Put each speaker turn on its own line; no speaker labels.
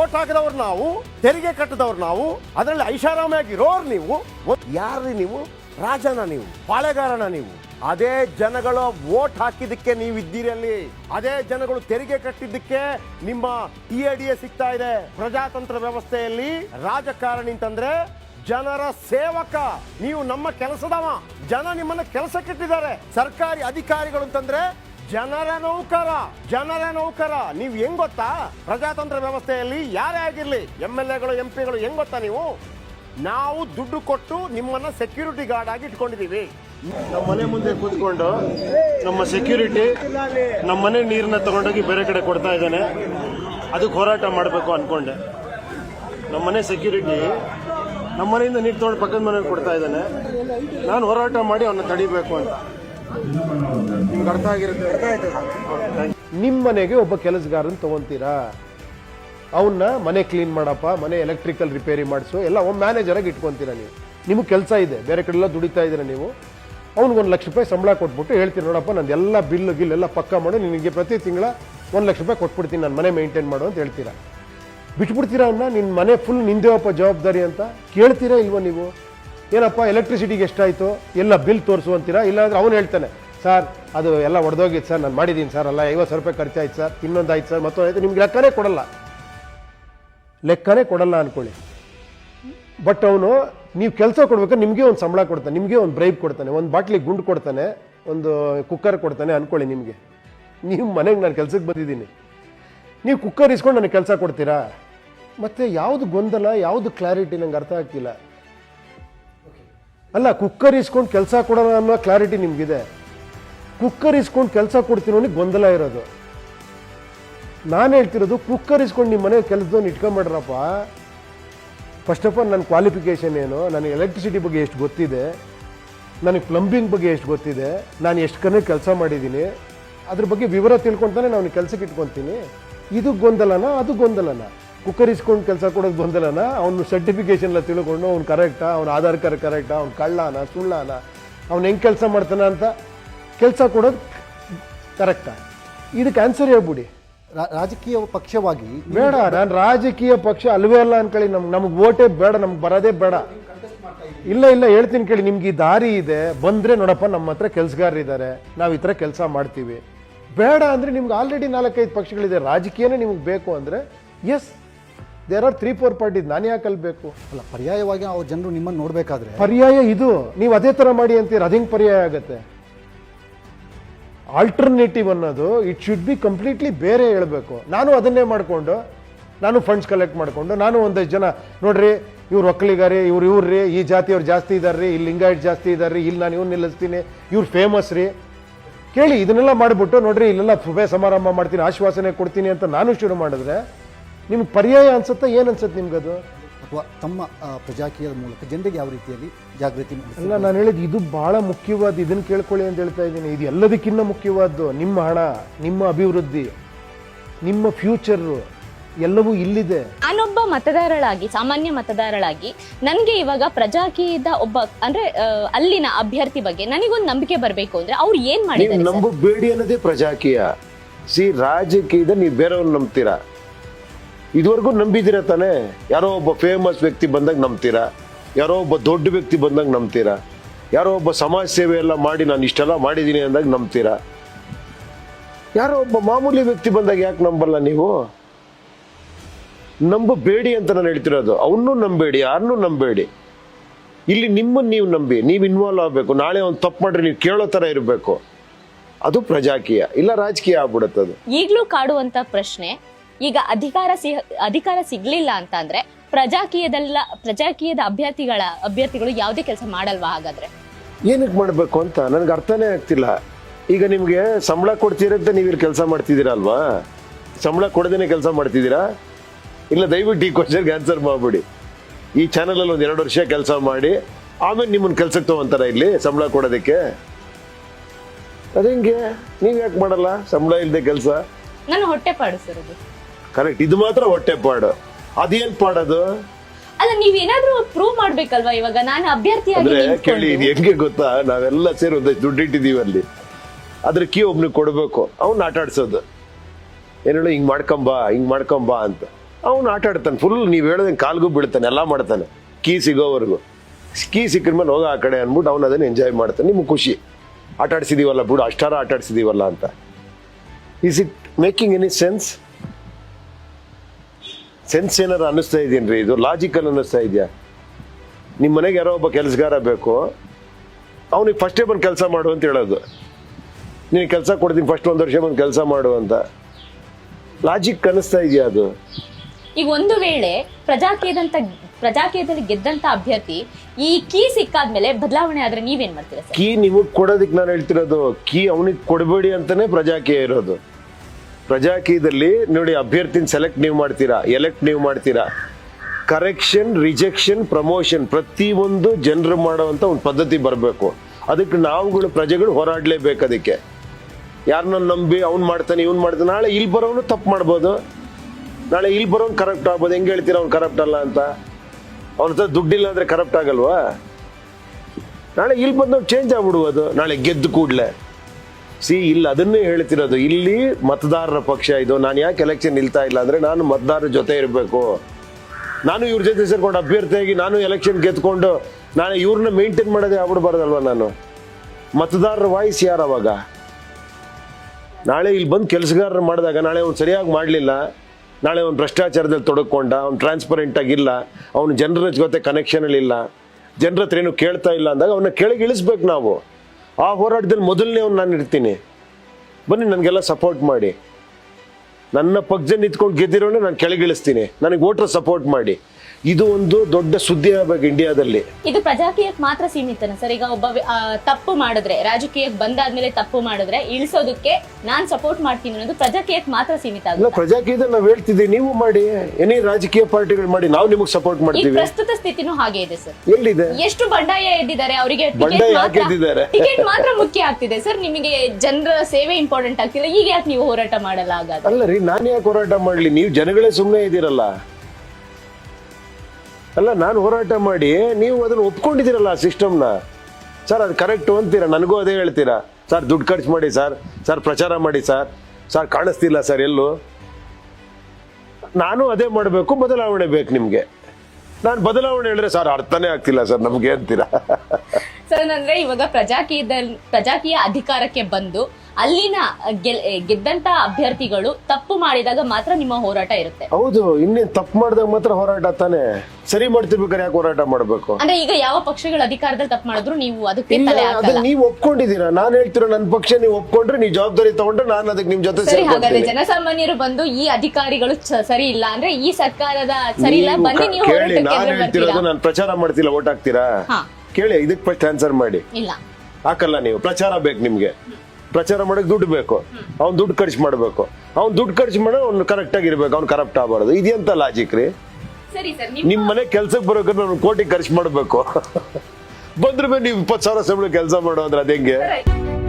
Vote ಹಾಕಿದವ್ರು ನಾವು, ತೆರಿಗೆ ಕಟ್ಟದವ್ರು ನಾವು, ಅದರಲ್ಲಿ ಐಷಾರಾಮಿಯಾಗಿ ಇರೋರು ನೀವು, ಯಾರ್ರಿ ನೀವು? ರಾಜನ ನೀವು, ಪಾಳೆಗಾರನ ನೀವು. ಅದೇ ಜನಗಳು ವೋಟ್ ಹಾಕಿದ್ದಕ್ಕೆ ನೀವು ಇದ್ದೀರಿ ಅಲ್ಲಿ. ಅದೇ ಜನಗಳು ತೆರಿಗೆ ಕಟ್ಟಿದ್ದಕ್ಕೆ ನಿಮ್ಮ ಟಿ ಎ ಸಿಗ್ತಾ ಇದೆ. ಪ್ರಜಾತಂತ್ರ ವ್ಯವಸ್ಥೆಯಲ್ಲಿ ರಾಜಕಾರಣಿ ಅಂತಂದ್ರೆ ಜನರ ಸೇವಕ. ನೀವು ನಮ್ಮ ಕೆಲಸದವ. ಜನ ನಿಮ್ಮನ್ನ ಕೆಲಸ ಇಟ್ಟಿದ್ದಾರೆ. ಸರ್ಕಾರಿ ಅಧಿಕಾರಿಗಳು ಅಂತಂದ್ರೆ ಜನರ ನೌಕರ ಜನರ ನೌಕರ ನೀವು ಹೆಂಗ್ ಗೊತ್ತಾ? ಪ್ರಜಾತಂತ್ರ ವ್ಯವಸ್ಥೆಯಲ್ಲಿ ಯಾರೇ ಆಗಿರ್ಲಿ, ಎಂ ಎಲ್ ಎಗಳು, ಎಂ ಪಿಗಳು ಹೆಂಗ್ ಗೊತ್ತಾ ನೀವು? ನಾವು ದುಡ್ಡು ಕೊಟ್ಟು ನಿಮ್ಮನ್ನ ಸೆಕ್ಯೂರಿಟಿ ಗಾರ್ಡ್ ಆಗಿ ಇಟ್ಕೊಂಡಿದೀವಿ. ನಮ್ಮ ಮನೆ ಮುಂದೆ ಕೂತ್ಕೊಂಡು ನಮ್ಮ ಸೆಕ್ಯೂರಿಟಿ ನಮ್ಮ ಮನೆ ನೀರನ್ನ ತಗೊಂಡೋಗಿ ಬೇರೆ ಕಡೆ ಕೊಡ್ತಾ ಇದ್ದಾನೆ. ಅದಕ್ಕೆ ಹೋರಾಟ ಮಾಡಬೇಕು ಅನ್ಕೊಂಡೆ. ನಮ್ಮ ಮನೆ ಸೆಕ್ಯೂರಿಟಿ ನಮ್ಮ ಮನೆಯಿಂದ ನೀರು ತಗೊಂಡು ಪಕ್ಕದ ಮನೆಗೆ ಕೊಡ್ತಾ ಇದ್ದಾನೆ. ನಾನು ಹೋರಾಟ ಮಾಡಿ ಅವನ್ನ ತಡಿಬೇಕು ಅಂತ. ನಿಮ್ಗೆ ಅರ್ಥ ಆಗಿರುತ್ತೆ ನಿಮ್ಮ ಮನೆಗೆ ಒಬ್ಬ ಕೆಲಸಗಾರನ ತಗೊಂತೀರಾ? ಅವನ್ನ ಮನೆ ಕ್ಲೀನ್ ಮಾಡಪ್ಪ, ಮನೆ ಎಲೆಕ್ಟ್ರಿಕಲ್ ರಿಪೇರಿ ಮಾಡಿಸು, ಎಲ್ಲ ಒಬ್ಬ ಮ್ಯಾನೇಜರ್ ಆಗಿ ಇಟ್ಕೊಂತೀರಾ ನೀವು? ನಿಮಗೆ ಕೆಲಸ ಇದೆ, ಬೇರೆ ಕಡೆ ಎಲ್ಲ ದುಡಿತಾ ಇದ್ದೀರಾ ನೀವು? ಅವ್ನಿಗೊಂದು ಲಕ್ಷ ರೂಪಾಯಿ ಸಂಬಳ ಕೊಟ್ಬಿಟ್ಟು ಹೇಳ್ತೀನಿ ನೋಡಪ್ಪ, ನಂದು ಎಲ್ಲ ಬಿಲ್, ಗಿಲ್ ಎಲ್ಲ ಪಕ್ಕ ಮಾಡು, ನಿನಗೆ ಪ್ರತಿ ತಿಂಗಳ ಒಂದು ಲಕ್ಷ ರೂಪಾಯಿ ಕೊಟ್ಬಿಡ್ತೀನಿ, ನಾನು ಮನೆ ಮೇಂಟೈನ್ ಮಾಡು ಅಂತ ಹೇಳ್ತೀರಾ? ಬಿಟ್ಬಿಡ್ತೀರಾ ಅವನ್ನ ನಿನ್ನ ಮನೆ ಫುಲ್ ನಿಂದೇವಪ್ಪ ಜವಾಬ್ದಾರಿ ಅಂತ? ಕೇಳ್ತೀರಾ ಇಲ್ವೋ ನೀವು? ಏನಪ್ಪ ಎಲೆಕ್ಟ್ರಿಸಿಟಿಗೆ ಎಷ್ಟಾಯಿತು? ಎಲ್ಲ ಬಿಲ್ ತೋರಿಸು ಅಂತೀರಾ? ಇಲ್ಲಾಂದ್ರೆ ಅವನು ಹೇಳ್ತಾನೆ ಸರ್ ಅದು ಎಲ್ಲ ಒಡೆದೋಗಿತ್ತು ಸರ್ ನಾನು ಮಾಡಿದ್ದೀನಿ ಸರ್ ಅಲ್ಲ, ಐವತ್ತು ಸಾವಿರ ರೂಪಾಯಿ ಖರ್ಚಾಯ್ತು ಸರ್ ಇನ್ನೊಂದು ಆಯ್ತು ಸರ್ ಮತ್ತೊಂದು ಆಯಿತು. ನಿಮ್ಗೆ ಲೆಕ್ಕನೇ ಕೊಡಲ್ಲ. ಲೆಕ್ಕನೇ ಕೊಡಲ್ಲ ಅಂದ್ಕೊಳ್ಳಿ ಬಟ್ ಅವನು, ನೀವು ಕೆಲಸ ಕೊಡ್ಬೇಕಾದ್ರೆ ನಿಮಗೆ ಒಂದು ಸಂಬಳ ಕೊಡ್ತಾನೆ, ನಿಮಗೆ ಒಂದು ಬ್ರೈಬ್ ಕೊಡ್ತಾನೆ, ಒಂದು ಬಾಟ್ಲಿಗೆ ಗುಂಡು ಕೊಡ್ತಾನೆ, ಒಂದು ಕುಕ್ಕರ್ ಕೊಡ್ತಾನೆ ಅಂದ್ಕೊಳ್ಳಿ ನಿಮಗೆ. ನೀವು ಮನೆಗೆ ನಾನು ಕೆಲಸಕ್ಕೆ ಬಂದಿದ್ದೀನಿ. ನೀವು ಕುಕ್ಕರ್ ಇಸ್ಕೊಂಡು ನನಗೆ ಕೆಲಸ ಕೊಡ್ತೀರಾ? ಮತ್ತು ಯಾವುದು ಗೊಂದಲ, ಯಾವುದು ಕ್ಲಾರಿಟಿ ನಂಗೆ ಅರ್ಥ ಆಗ್ತಿಲ್ಲ. ಅಲ್ಲ ಕುಕ್ಕರ್ ಇಸ್ಕೊಂಡು ಕೆಲಸ ಕೊಡೋಣ ಅನ್ನೋ ಕ್ಲಾರಿಟಿ ನಿಮಗಿದೆ. ಕುಕ್ಕರ್ ಇಸ್ಕೊಂಡು ಕೆಲಸ ಕೊಡ್ತೀನೋ ಗೊಂದಲ ಇರೋದು. ನಾನು ಹೇಳ್ತಿರೋದು ಕುಕ್ಕರ್ ಇಸ್ಕೊಂಡು ನಿಮ್ಮ ಮನೆ ಕೆಲಸದವ್ನು ಇಟ್ಕೊಂಬಿಡ್ರಪ್ಪ ಫಸ್ಟ್ ಆಫ್ ಆಲ್ ನನ್ನ ಕ್ವಾಲಿಫಿಕೇಷನ್ ಏನು ನನಗೆ ಎಲೆಕ್ಟ್ರಿಸಿಟಿ ಬಗ್ಗೆ ಎಷ್ಟು ಗೊತ್ತಿದೆ ನನಗೆ ಪ್ಲಂಬಿಂಗ್ ಬಗ್ಗೆ ಎಷ್ಟು ಗೊತ್ತಿದೆ, ನಾನು ಎಷ್ಟು ಕನ್ನ ಕೆಲಸ ಮಾಡಿದ್ದೀನಿ, ಅದ್ರ ಬಗ್ಗೆ ವಿವರ ತಿಳ್ಕೊಂತಾನೆ ನಾನು ಕೆಲಸಕ್ಕೆ ಇಟ್ಕೊತೀನಿ. ಇದು ಗೊಂದಲನ, ಅದು ಗೊಂದಲನ? ಕುಕ್ಕರ್ ಇಸ್ಕೊಂಡು ಕೆಲಸ ಕೊಡೋದು ಬಂದಿಲ್ಲನ ಅವನು ಸರ್ಟಿಫಿಕೇಶನ್ ಎಲ್ಲ ತಿಳ್ಕೊಂಡು ಅವ್ನು ಕರೆಕ್ಟಾ ಅವ್ನ ಆಧಾರ್ ಕಾರ್ಡ್ ಕರೆಕ್ಟಾ ಅವ್ನು ಕಳ್ಳನ ಸುಳ್ಳಾನ ಅವ್ನು ಹೆಂಗೆ ಕೆಲಸ ಮಾಡ್ತಾನ ಅಂತ ಕೆಲಸ ಕೊಡೋದು ಕರೆಕ್ಟಾ ಇದಕ್ಕೆ ಆನ್ಸರ್ ಹೇಳ್ಬಿಡಿ.
ರಾಜಕೀಯ ಪಕ್ಷವಾಗಿ
ಬೇಡ ನಾನು ರಾಜಕೀಯ ಪಕ್ಷ ಅಲ್ವೇ ಅಲ್ಲ ಅನ್ಕೊಳ್ಳಿ ನಮ್ಗೆ ನಮ್ಗೆ ಓಟೇ ಬೇಡ ನಮ್ಗೆ ಬರೋದೇ ಬೇಡ. ಇಲ್ಲ ಇಲ್ಲ ಹೇಳ್ತೀನಿ ಕೇಳಿ ನಿಮ್ಗೆ ಈ ದಾರಿ ಇದೆ ಬಂದರೆ ನೋಡಪ್ಪ ನಮ್ಮ ಹತ್ರ ಕೆಲಸಗಾರರಿದ್ದಾರೆ ನಾವು ಈ ಥರ ಕೆಲಸ ಮಾಡ್ತೀವಿ. ಬೇಡ ಅಂದರೆ ನಿಮ್ಗೆ ಆಲ್ರೆಡಿ ನಾಲ್ಕೈದು ಪಕ್ಷಗಳಿದೆ ರಾಜಕೀಯನೇ ನಿಮ್ಗೆ ಬೇಕು ಅಂದರೆ yes there are three four party ನಾನು ಯಾಕೆ ಕಲ್ಬೇಕು
ಅಲ್ಲ ಪರ್ಯಾಯವಾಗಿ ಅವ್ರ ಜನರು ನಿಮ್ಮನ್ನು ನೋಡಬೇಕಾದ್ರೆ
ಪರ್ಯಾಯ ಇದು. ನೀವು ಅದೇ ಥರ ಮಾಡಿ ಅಂತೀರ ಅದು ಹೆಂಗೆ ಪರ್ಯಾಯ ಆಗುತ್ತೆ? ಆಲ್ಟರ್ನೇಟಿವ್ ಅನ್ನೋದು ಇಟ್ ಶುಡ್ ಬಿ ಕಂಪ್ಲೀಟ್ಲಿ ಬೇರೆ ಹೇಳಬೇಕು. ನಾನು ಅದನ್ನೇ ಮಾಡಿಕೊಂಡು ನಾನು ಫಂಡ್ಸ್ ಕಲೆಕ್ಟ್ ಮಾಡಿಕೊಂಡು ನಾನು ಒಂದಷ್ಟು ಜನ ನೋಡ್ರಿ ಇವ್ರು ಒಕ್ಕಲಿಗಾರಿ ಇವ್ರು ಇವ್ರು ಈ ಜಾತಿಯವ್ರು ಜಾಸ್ತಿ ಇದ್ದಾರೆ ರೀ ಇಲ್ಲಿ ಲಿಂಗಾಯಟ್ ಜಾಸ್ತಿ ಇದ್ದಾರೆ ರೀ ಇಲ್ಲಿ ನಾನು ಇವ್ರು ನಿಲ್ಲಿಸ್ತೀನಿ ಇವ್ರು ಫೇಮಸ್ ರೀ. ಕೇಳಿ ಇದನ್ನೆಲ್ಲ ಮಾಡಿಬಿಟ್ಟು ನೋಡ್ರಿ ಇಲ್ಲೆಲ್ಲ ಶುಭೆ ಸಮಾರಂಭ ಮಾಡ್ತೀನಿ ಆಶ್ವಾಸನೆ ಕೊಡ್ತೀನಿ ಅಂತ ನಾನು ಶುರು ಮಾಡಿದ್ರೆ ನಿಮ್ಗೆ ಪರ್ಯಾಯ ಅನ್ಸುತ್ತೆ ಏನು ಅನ್ಸುತ್ತೆ ನಿಮ್ಗದು
ಅಥವಾ ತಮ್ಮ ಪ್ರಜಾಕೀಯದ ಮೂಲಕ ಜನರಿಗೆ ಯಾವ ರೀತಿಯಲ್ಲಿ ಜಾಗೃತಿ
ಅಲ್ಲ ನಾನು ಹೇಳಿದ್ದು ಇದು ಬಹಳ ಮುಖ್ಯವಾದ ಇದನ್ನ ಕೇಳ್ಕೊಳ್ಳಿ ಅಂತ ಹೇಳ್ತಾ ಇದ್ದೀನಿ. ಇದು ಎಲ್ಲದಕ್ಕಿಂತ ಮುಖ್ಯವಾದ್ದು ನಿಮ್ಮ ಹಣ ನಿಮ್ಮ ಅಭಿವೃದ್ಧಿ ನಿಮ್ಮ ಫ್ಯೂಚರ್ ಎಲ್ಲವೂ ಇಲ್ಲಿದೆ.
ನಾನೊಬ್ಬ ಮತದಾರಳಾಗಿ ಸಾಮಾನ್ಯ ಮತದಾರಳಾಗಿ ನನಗೆ ಇವಾಗ ಪ್ರಜಾಕೀಯದ ಒಬ್ಬ ಅಂದ್ರೆ ಆ, ಅಲ್ಲಿನ ಅಭ್ಯರ್ಥಿ ಬಗ್ಗೆ ನನಗೊಂದು ನಂಬಿಕೆ ಬರಬೇಕು ಅಂದ್ರೆ ಅವ್ರು ಏನ್
ನೀವು
ಮಾಡಿದ್ದಾರೆ ಬೇಡಿ
ನಂಬಬೇಡಿ ಅನ್ನೋದೇ ಪ್ರಜಾಕೀಯ. ಸಿ ರಾಜಕೀಯದ ನೀವು ಬೇರೆಯವ್ರು ನಂಬ್ತೀರಾ? ಇದುವರೆಗೂ ನಂಬಿದ್ದೀರಾ ತಾನೇ? ಯಾರೋ ಒಬ್ಬ ಫೇಮಸ್ ವ್ಯಕ್ತಿ ಬಂದಾಗ ನಂಬ್ತೀರಾ? ಯಾರೋ ಒಬ್ಬ ದೊಡ್ಡ ವ್ಯಕ್ತಿ ಬಂದಾಗ ನಂಬ್ತೀರಾ? ಯಾರೋ ಒಬ್ಬ ಸಮಾಜ ಸೇವೆ ಎಲ್ಲ ಮಾಡಿ ನಾನು ಇಷ್ಟೆಲ್ಲ ಮಾಡಿದ್ದೀನಿ ಅಂದಾಗ ನಂಬ್ತೀರಾ? ಯಾರೋ ಒಬ್ಬ ಮಾಮೂಲಿ ವ್ಯಕ್ತಿ ಬಂದಾಗ ಯಾಕೆ ನಂಬಲ್ಲ ನೀವು? ನಂಬಬೇಡಿ ಅಂತ ನಾನು ಹೇಳ್ತಿರೋದು. ಅವನ್ನೂ ನಂಬೇಡಿ, ಯಾರನ್ನೂ ನಂಬೇಡಿ. ಇಲ್ಲಿ ನಿಮ್ಮನ್ನು ನೀವು ನಂಬಿ, ನೀವು ಇನ್ವಾಲ್ವ್ ಆಗಬೇಕು. ನಾಳೆ ಒಂದು ತಪ್ಪು ಮಾಡ್ರಿ ನೀವು ಕೇಳೋ ಥರ ಇರಬೇಕು. ಅದು ಪ್ರಜಾಕೀಯ. ಇಲ್ಲ ರಾಜಕೀಯ ಆಗ್ಬಿಡುತ್ತದು
ಈಗಲೂ ಕಾಡುವಂಥ ಪ್ರಶ್ನೆ ಈಗ ಅಧಿಕಾರ ಸಿ ಅಧಿಕಾರ ಸಿಗ್ಲಿಲ್ಲ ಅಂತ ಅಂದ್ರೆ ಪ್ರಜಾಕೀಯದಲ್ಲ ಪ್ರಜಾಕೀಯದ ಅಭ್ಯರ್ಥಿಗಳ ಅಭ್ಯರ್ಥಿಗಳು ಯಾವುದೇ ಕೆಲಸ ಮಾಡಲ್ವಾ ಹಾಗಾದ್ರೆ?
ಏನಕ್ಕೆ ಮಾಡಬೇಕು ಅಂತ? ನನಗೆ ಅರ್ಥನೇ ಆಗ್ತಿಲ್ಲ. ಈಗ ನಿಮಗೆ ಸಂಬಳ ಕೊಡ್ತೀರಂತ ನೀವು ಇಲ್ಲಿ ಕೆಲಸ ಮಾಡ್ತಿದ್ದೀರಾ ಅಲ್ವಾ? ಸಂಬಳ ಕೊಡದೇನೆ ಕೆಲಸ ಮಾಡ್ತಿದ್ದೀರಾ? ಇಲ್ಲ ದಯವಿಟ್ಟು ಈ ಕ್ವಶನ್ಗೆ ಆನ್ಸರ್ ಮಾಡ್ಬಿಡಿ. ಈ ಚಾನಲಲ್ಲಿ ಒಂದು ಎರಡು ವರ್ಷ ಕೆಲಸ ಮಾಡಿ ಆಮೇಲೆ ನಿಮ್ಮನ್ನ ಕೆಲ್ಸಕ್ಕೆ ತಗೊಂತಾರ ಇಲ್ಲಿ ಸಂಬಳ ಕೊಡೋದಕ್ಕೆ? ಅದಂಗೆ ನೀವು ಯಾಕೆ ಮಾಡಲ್ಲ? ಸಂಬಳ ಇಲ್ಲದೆ ಕೆಲಸ?
ನಾನು ಹೊಟ್ಟೆ ಪಾಡಿಸಿರೋದು
ಕರೆಕ್ಟ್. ಇದು ಮಾತ್ರ ಹೊಟ್ಟೆ ಪಾಡು. ಅದೇನ್ ಪಾಡದು?
ಅಲ್ಲ ನೀವೇನಾದ್ರೂ ಪ್ರೂವ್ ಮಾಡ್ಬೇಕಲ್ವಾ ಇವಾಗ? ನಾನು ಅಭ್ಯರ್ಥಿ
ಅಂದ್ರೆ ಕೇಳಿ ಇದು ಹೆಂಗೆ ಗೊತ್ತಾ? ನಾವೆಲ್ಲ ಸೇರಿ ಒಂದಷ್ಟು ದುಡ್ಡು ಇಟ್ಟಿದೀವಿ ಅಲ್ಲಿ. ಅದ್ರ ಕೀ ಒಬ್ನಿಗೆ ಕೊಡ್ಬೇಕು. ಅವ್ನ ಆಟ ಆಡ್ಸೋದು. ಏನ್ ಹೇಳು ಹಿಂಗ್ ಮಾಡ್ಕೊಂಬಾ ಹಿಂಗ್ ಮಾಡ್ಕೊಂಬಾ ಅಂತ. ಅವ್ನು ಆಟ ಆಡ್ತಾನೆ. ಫುಲ್ ನೀವ್ ಹೇಳೋದಂಗೆ ಕಾಲ್ಗೂ ಬೀಳ್ತಾನೆ ಎಲ್ಲ ಮಾಡ್ತಾನೆ. ಕೀ ಸಿಗೋವರೆಗೂ. ಕೀ ಸಿಕ್ಕಿದ ಮೇಲೆ ಹೋಗ ಆ ಕಡೆ ಅಂದ್ಬಿಟ್ಟು ಅವ್ನು ಅದನ್ನ ಎಂಜಾಯ್ ಮಾಡ್ತಾನೆ. ನಿಮ್ಗೆ ಖುಷಿ. ಆಟ ಆಡ್ಸಿದೀವಲ್ಲ ಬಿಡು ಅಷ್ಟಾರ ಆಟ ಆಡ್ಸಿದೀವಲ್ಲ ಅಂತ. Is it making any sense sense ಏನಾರು ಅನ್ನಿಸ್ತಾ ಇದೆಯೇನ್ರಿ ಇದು ಲಾಜಿಕಲ್ ಅನ್ನಿಸ್ತಾ ಇದೆಯಾ? ನಿಮ್ಮ ಮನೆಗೆ ಯಾರೋ ಒಬ್ಬ ಕೆಲಸಗಾರ ಬೇಕು. ಅವನಿಗೆ ಫಸ್ಟೇ ಬಂದು ಕೆಲಸ ಮಾಡು ಅಂತ ಹೇಳೋದು. ನೀನು ಕೆಲಸ ಕೊಡ್ತೀನಿ ಫಸ್ಟ್ ಒಂದು ವರ್ಷ ಬಂದು ಕೆಲಸ ಮಾಡು ಅಂತ. ಲಾಜಿಕ್ ಅನ್ನಿಸ್ತಾ ಇದೆಯಾ ಅದು?
ಈಗ ಒಂದು ವೇಳೆ ಪ್ರಜಾಕೀಯದಂತ ಪ್ರಜಾಕೀಯದಲ್ಲಿ ಗೆದ್ದಂತ ಅಭ್ಯರ್ಥಿ ಈ ಕೀ ಸಿಕ್ಕಾದ್ಮೇಲೆ ಬದಲಾವಣೆ ಆದ್ರೆ ನೀವೇನ್ ಮಾಡ್ತೀರಾ ಸರ್?
ಕೀ ನಿಮಗೆ ಕೊಡೋದಕ್ಕೆ ನಾನು ಹೇಳ್ತಿರೋದು ಕೀ ಅವನಿಗೆ ಕೊಡಬೇಡಿ ಅಂತಾನೆ ಪ್ರಜಾಕೀಯ ಇರೋದು. ಪ್ರಜಾಕೀಯದಲ್ಲಿ ನೋಡಿ ಅಭ್ಯರ್ಥಿನ ಸೆಲೆಕ್ಟ್ ನೀವು ಮಾಡ್ತೀರಾ ಎಲೆಕ್ಟ್ ನೀವು ಮಾಡ್ತೀರಾ? ಕರೆಕ್ಷನ್ ರಿಜೆಕ್ಷನ್ ಪ್ರಮೋಷನ್ ಪ್ರತಿಯೊಂದು ಜನರು ಮಾಡುವಂತ ಒಂದು ಪದ್ಧತಿ ಬರಬೇಕು. ಅದಕ್ಕೆ ನಾವುಗಳು ಪ್ರಜೆಗಳು ಹೋರಾಡಲೇಬೇಕು ಅದಕ್ಕೆ. ಯಾರನ್ನ ನಂಬಿ ಅವ್ನು ಮಾಡ್ತಾನೆ, ಇವ್ನು ಮಾಡ್ತಾನೆ, ನಾಳೆ ಇಲ್ಲಿ ಬರೋನು ತಪ್ಪು ಮಾಡ್ಬೋದು. ನಾಳೆ ಇಲ್ಲಿ ಬರೋನು ಕರಪ್ಟ್ ಆಗ್ಬೋದು. ಹೆಂಗೆ ಹೇಳ್ತೀರ ಅವ್ನು ಕರಪ್ಟ್ ಅಲ್ಲ ಅಂತ? ಅವ್ರ ಹತ್ರ ದುಡ್ಡಿಲ್ಲ ಅಂದರೆ ಕರಪ್ಟ್ ಆಗಲ್ವಾ? ನಾಳೆ ಇಲ್ಲಿ ಬಂದವ್ ಚೇಂಜ್ ಆಗ್ಬಿಡುವುದು ನಾಳೆ ಗೆದ್ದು ಕೂಡ್ಲೆ. ಸಿ, ಇಲ್ಲಿ, ಅದನ್ನೇ ಹೇಳ್ತಿರೋದು. ಇಲ್ಲಿ ಮತದಾರರ ಪಕ್ಷ ಇದು. ನಾನು ಯಾಕೆ ಎಲೆಕ್ಷನ್ ನಿಲ್ತಾ ಇಲ್ಲ ಅಂದರೆ ನಾನು ಮತದಾರರ ಜೊತೆ ಇರಬೇಕು. ನಾನು ಇವ್ರ ಜೊತೆ ಸೇರ್ಕೊಂಡು ಅಭ್ಯರ್ಥಿಯಾಗಿ ನಾನು ಎಲೆಕ್ಷನ್ ಗೆದ್ಕೊಂಡು ನಾನು ಇವ್ರನ್ನ ಮೇಂಟೈನ್ ಮಾಡೋದೇ ಆಗ್ಬಿಡ್ಬಾರ್ದಲ್ವ ನಾನು? ಮತದಾರರ ವಾಯ್ಸ್ ಯಾರು ಅವಾಗ? ನಾಳೆ ಇಲ್ಲಿ ಬಂದು ಕೆಲಸಗಾರರು ಮಾಡಿದಾಗ ನಾಳೆ ಅವ್ನು ಸರಿಯಾಗಿ ಮಾಡಲಿಲ್ಲ. ನಾಳೆ ಅವ್ನು ಭ್ರಷ್ಟಾಚಾರದಲ್ಲಿ ತೊಡಕೊಂಡ, ಅವ್ನು ಟ್ರಾನ್ಸ್ಪರೆಂಟ್ ಆಗಿಲ್ಲ ಅವ್ನು ಜನರ ಜೊತೆ ಕನೆಕ್ಷನ್ ಇಲ್ಲ. ಜನರ ಹತ್ರ ಏನು ಕೇಳ್ತಾ ಇಲ್ಲ ಅಂದಾಗ ಅವನ್ನ ಕೆಳಗೆ ಇಳಿಸ್ಬೇಕು ನಾವು. ಆ ಹೋರಾಟದಲ್ಲಿ ಮೊದಲನೇ ಅವ್ನು ನಾನು ಇರ್ತೀನಿ. ಬನ್ನಿ ನನಗೆಲ್ಲ ಸಪೋರ್ಟ್ ಮಾಡಿ. ನನ್ನ ಪಕ್ಷ ನಿಂತ್ಕೊಂಡು ಗೆದ್ದಿರೋನೇ ನಾನು ಕೆಳಗಿಳಿಸ್ತೀನಿ. ನನಗೆ ವೋಟರ್ ಸಪೋರ್ಟ್ ಮಾಡಿ. ಇದು ಒಂದು ದೊಡ್ಡ ಸುದ್ದಿ ಆಗ್ಬೇಕು ಇಂಡಿಯಾದಲ್ಲಿ.
ಇದು ಪ್ರಜಾಕೀಯಕ್ಕೆ ಮಾತ್ರ ಸೀಮಿತನ ಸರ್? ಈಗ ಒಬ್ಬ ವ್ಯ- ಆ, ತಪ್ಪು ಮಾಡಿದ್ರೆ ರಾಜಕೀಯಕ್ಕೆ ಬಂದಾದ್ಮೇಲೆ ತಪ್ಪು ಮಾಡಿದ್ರೆ ಇಳಿಸೋದಕ್ಕೆ ನಾನ್ ಸಪೋರ್ಟ್ ಮಾಡ್ತೀನಿ ಅನ್ನೋದು ಪ್ರಜಾಕೀಯಕ್ಕೆ ಮಾತ್ರ ಸೀಮಿತ
ಇಲ್ಲ
ಪ್ರಜಾಕೀಯದ
ಪ್ರಜಾಕೀಯದಲ್ಲಿ ನಾವು ಹೇಳ್ತಿದ್ದೀವಿ ನೀವು ಮಾಡಿ. ಎನಿ ರಾಜಕೀಯ ಪಾರ್ಟಿಗಳು ಮಾಡಿ ನಾವು ನಿಮಗೆ ಸಪೋರ್ಟ್
ಈಗ
ಮಾಡ್ತೀವಿ.
ಪ್ರಸ್ತುತ ಸ್ಥಿತಿನೂ ಹಾಗೆ ಇದೆ ಸರ್.
ಎಲ್ಲಿದೆ?
ಎಷ್ಟು ಬಂಡಾಯ ಎದ್ದಿದ್ದಾರೆ ಅವರಿಗೆ?
ಬಂಡಾಯ ಯಾಕೆ ಎದ್ದಿದ್ದಾರೆ?
ಟಿಕೆಟ್ ಮಾತ್ರ ಮುಖ್ಯ ಆಗ್ತಿದೆ ಸರ್. ನಿಮಗೆ ಜನರ ಸೇವೆ ಇಂಪಾರ್ಟೆಂಟ್ ಆಗ್ತಿಲ್ಲ. ಈಗ ಯಾಕೆ ನೀವು ಹೋರಾಟ ಮಾಡಲ್ಲ ಹಾಗಾದ್ರೆ?
ಅಲ್ಲ ರೀ ನಾನು ಯಾಕೆ ಹೋರಾಟ ಮಾಡಲಿ? ನೀವು ಜನಗಳೇ ಸುಮ್ಮನೆ ಇದ್ದೀರಲ್ಲ. ಅಲ್ಲ, ನಾನು ಹೋರಾಟ ಮಾಡಿ ನೀವು ಅದನ್ನು ಒಪ್ಕೊಂಡಿದ್ದೀರಲ್ಲ ಆ ಸಿಸ್ಟಮ್ನ. ಸರ್, ಅದು ಕರೆಕ್ಟು ಅಂತೀರಾ? ನನಗೂ ಅದೇ ಹೇಳ್ತೀರಾ? ಸರ್, ದುಡ್ಡು ಖರ್ಚು ಮಾಡಿ ಸರ್. ಸರ್, ಪ್ರಚಾರ ಮಾಡಿ ಸರ್. ಸರ್, ಕಾಣಿಸ್ತಿಲ್ಲ ಸರ್ ಎಲ್ಲೂ. ನಾನು ಅದೇ ಮಾಡಬೇಕು, ಬದಲಾವಣೆ ಬೇಕು ನಿಮಗೆ. ನಾನು ಬದಲಾವಣೆ ಹೇಳಿದ್ರೆ ಸರ್ ಅರ್ಥನೇ ಆಗ್ತಿಲ್ಲ ಸರ್ ನಮಗೆ ಅಂತೀರಾ?
ಸರ್ ಅಂದ್ರೆ ಇವಾಗ ಪ್ರಜಾಕೀಯದ ಪ್ರಜಾಕೀಯ ಅಧಿಕಾರಕ್ಕೆ ಬಂದು ಅಲ್ಲಿನ ಗೆದ್ದಂತ ಅಭ್ಯರ್ಥಿಗಳು ತಪ್ಪು ಮಾಡಿದಾಗ ಮಾತ್ರ ನಿಮ್ಮ ಹೋರಾಟ ಇರುತ್ತೆ.
ಹೌದು ಇನ್ನೇನ್ ತಪ್ಪು ಮಾಡಿದಾಗ ಮಾತ್ರ ಹೋರಾಟ ತಾನೆ. ಸರಿ ಮಾಡ್ತಿರ್ಬೇಕಾದ್ರೆ ಯಾಕೆ ಹೋರಾಟ ಮಾಡಬೇಕು?
ಅಂದ್ರೆ ಈಗ ಯಾವ ಪಕ್ಷಗಳ ಅಧಿಕಾರದಲ್ಲಿ ತಪ್ಪು ಮಾಡಿದ್ರು ನೀವು ಅದಕ್ಕೆ ತಲೆ ಹಾಕಲ್ಲ.
ನೀವು ಒಪ್ಕೊಂಡಿದ್ದೀರಾ? ನಾನು ಹೇಳ್ತಿರೋ ನನ್ನ ಪಕ್ಷ ನೀವು ಒಪ್ಕೊಂಡ್ರೆ ನೀವು ಜವಾಬ್ದಾರಿ ತಗೊಂಡ್ರೆ ನಾನು ಅದಕ್ಕೆ ನಿಮ್ ಜೊತೆ
ಸರಿ ಹಾಗಾದ್ರೆ ಜನಸಾಮಾನ್ಯರು ಬಂದು ಈ ಅಧಿಕಾರಿಗಳು ಸರಿ ಇಲ್ಲ ಅಂದ್ರೆ ಈ ಸರ್ಕಾರದ ಸರಿ ಇಲ್ಲ ಬನ್ನಿ ನೀವು
ನಾನು ಹೇಳ್ತಿರೋದು ನಾನು ಪ್ರಚಾರ ಮಾಡ್ತಿಲ್ಲ ಓಟ್ ಹಾಕ್ತೀರಾ. ಕೇಳಿ ಇದಕ್ಕೆ ಫಸ್ಟ್ ಆನ್ಸರ್ ಮಾಡಿ.
ಇಲ್ಲ.
ಹಾಕಲ್ಲ ನೀವು ಪ್ರಚಾರ ಬೇಕು ನಿಮ್ಗೆ. ಪ್ರಚಾರ ಮಾಡಕ್ ದುಡ್ಡು ಬೇಕು. ಅವ್ನು ದುಡ್ಡು ಖರ್ಚು ಮಾಡಬೇಕು. ಅವ್ನು ದುಡ್ಡು ಖರ್ಚು ಮಾಡೋ ಅವ್ನು ಕರೆಕ್ಟ್ ಆಗಿರ್ಬೇಕು ಅವ್ನು ಕರಪ್ಟ್ ಆಗಬಾರ್ದು. ಇದೆಂತ ಲಾಜಿಕ್ ರೀ?
ಸರಿ ಸರ್
ನಿಮ್ ಮನೆ ಕೆಲ್ಸಕ್ಕೆ ಬರೋಕೆ ನಾನು ಕೋಟಿ ಖರ್ಚು ಮಾಡಬೇಕು. ಬಂದ್ರೆ ಮೇಲೆ ನೀವು ಇಪ್ಪತ್ತು ಸಾವಿರ ಸಂಬಳ ಕೆಲಸ ಮಾಡೋ ಅಂದ್ರೆ ಅದ್ ಹೆಂಗೆ
ನಿಮ್ಮ